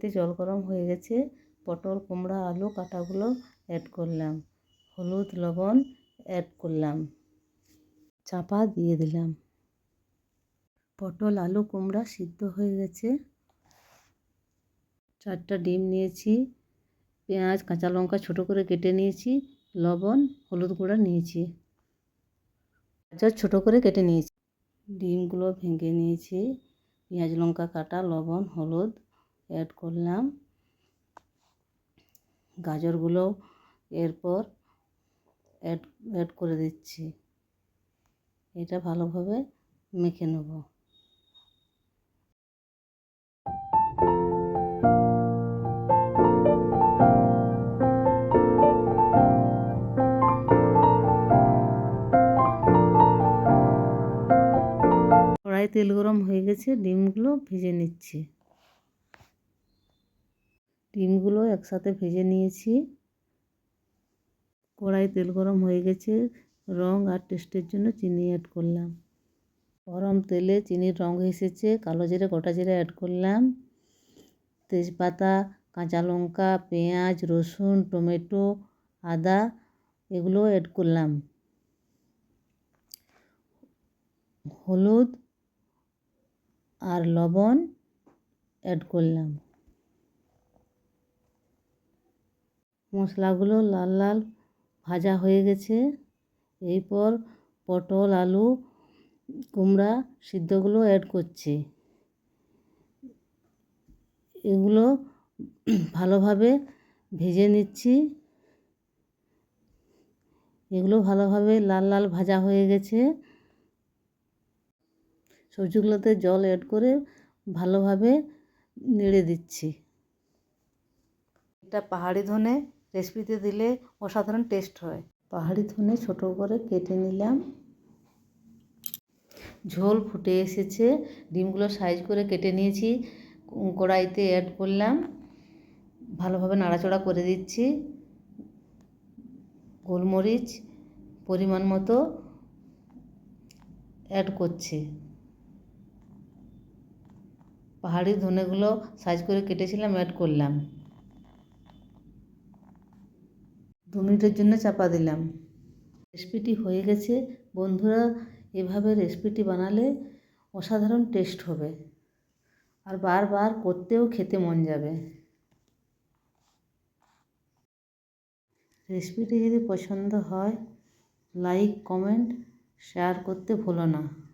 কড়াইতে জল গরম হয়ে গেছে, পটল, কুমড়া, আলু, কাটাগুলো অ্যাড করলাম। হলুদ, লবণ অ্যাড করলাম। চাপা দিয়ে দিলাম। পটল, আলু, কুমড়া সিদ্ধ হয়ে গেছে। চারটা ডিম নিয়েছি, পেঁয়াজ, কাঁচা লঙ্কা ছোটো করে কেটে নিয়েছি, লবণ, হলুদ গুঁড়া নিয়েছি। গাজর ছোটো করে কেটে নিয়েছি। ডিমগুলো ভেঙে নিয়েছি, পেঁয়াজ, লঙ্কা, কাটা, লবণ, হলুদ। অ্যাড করলাম। গাজরগুলো এরপর অ্যাড অ্যাড করে দিচ্ছি। এটা ভালোভাবে মেখে নেব। তেল গরম হয়ে গেছে, ডিমগুলো ভেজে নিচ্ছি। ডিমগুলো একসাথে ভেজে নিয়েছি। কড়াই তেল গরম হয়ে গেছে, রং আর টেস্টের জন্য চিনি অ্যাড করলাম। গরম তেলে চিনির রং এসেছে, কালো জিরে, গোটা জিরে অ্যাড করলাম। তেজপাতা, কাঁচা লঙ্কা, পেঁয়াজ, রসুন, টমেটো, আদা এগুলো অ্যাড করলাম। হলুদ আর লবণ অ্যাড করলাম। মশলাগুলো লাল লাল ভাজা হয়ে গেছে। এরপর পটল, আলু, কুমড়া সিদ্ধগুলো অ্যাড করছি। এগুলো ভালোভাবে ভেজে নিচ্ছি। এগুলো ভালোভাবে লাল লাল ভাজা হয়ে গেছে। সবজিগুলোতে জল অ্যাড করে ভালোভাবে নেড়ে দিচ্ছি। এটা পাহাড়ি ধনে রেসিপিতে দিলে অসাধারণ টেস্ট হয়। পাহাড়ি ধনে ছোটো করে কেটে নিলাম। ঝোল ফুটে এসেছে। ডিমগুলো সাইজ করে কেটে নিয়েছি। কড়াইতে অ্যাড করলাম। ভালোভাবে নাড়াচড়া করে দিচ্ছি। গোলমরিচ পরিমাণ মতো অ্যাড করছি। পাহাড়ি ধনেগুলো সাইজ করে কেটেছিলাম অ্যাড করলাম। দু মিনিটের জন্য চাপা দিলাম। রেসিপিটি হয়ে গেছে। বন্ধুরা, এভাবে রেসিপিটি বানালে অসাধারণ টেস্ট হবে। আর বারবার করতেও খেতে মন যাবে। রেসিপিটি যদি পছন্দ হয়, লাইক, কমেন্ট, শেয়ার করতে ভুলো না।